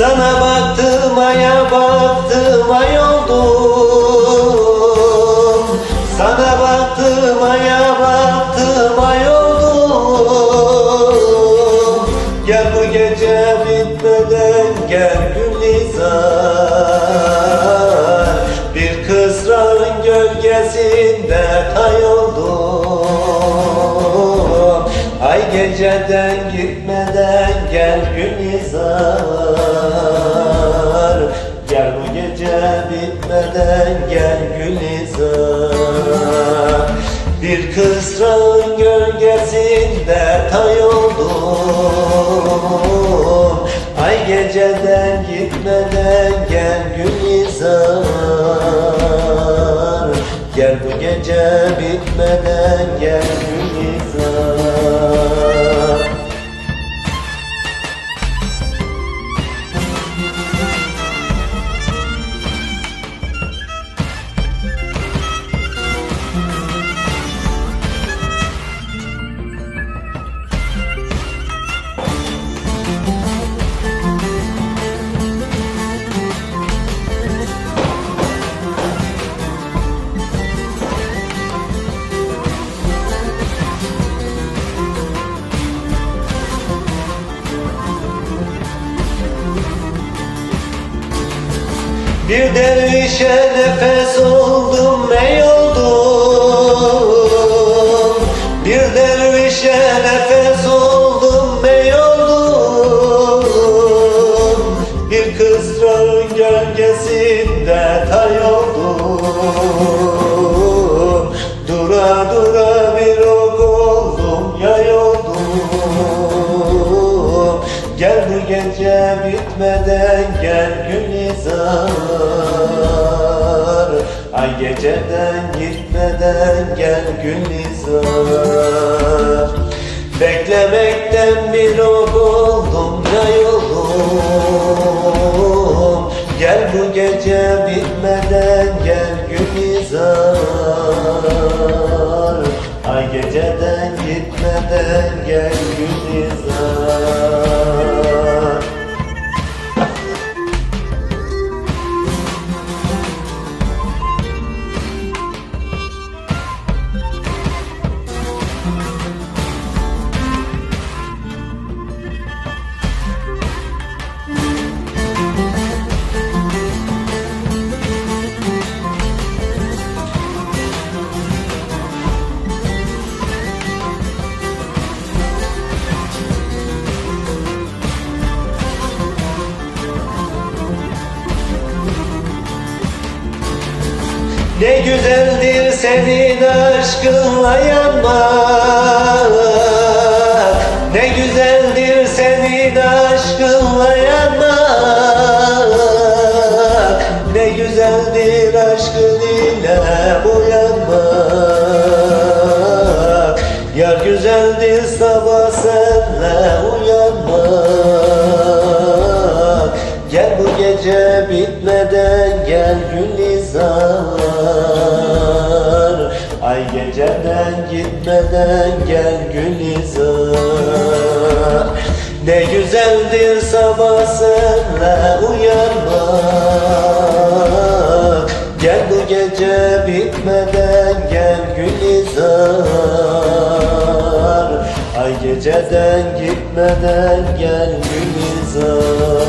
Sana baktım aya baktım ay oldum Sana baktım aya baktım ay oldum Gel bu gece bitmeden gel Gülizar Ay geceden gitmeden gel Gülizar Gel bu gece bitmeden gel Gülizar Bir kısrağın gölgesinde kayboldum Ay geceden gitmeden gel Gülizar Gel bu gece bitmeden gel Gülizar Bir dervişe nefes oldum ey oldum. Bir dervişe nefes oldum ey oldum. Bir kızrağın gölgesinde tay oldum. Dura dura bir ok oldum yay oldum. Gel bu gece bitmeden Gülizar Ay geceden gitmeden gel Gülizar Beklemekten bir oldum yay oldum Gel bu gece bitmeden gel Gülizar Ne güzeldir senin aşkınla yanmak. Ne güzeldir senin aşkınla yanmak. Ne güzeldir aşkın ile uyanmak Yar güzeldir sabah senle uyanmak Gel bu gece bitmeden gel Gülizar Ay geceden gitmeden gel Gülizar Ne güzeldir sabah senle uyanmak. Gel bu gece bitmeden gel Gülizar Ay geceden gitmeden gel Gülizar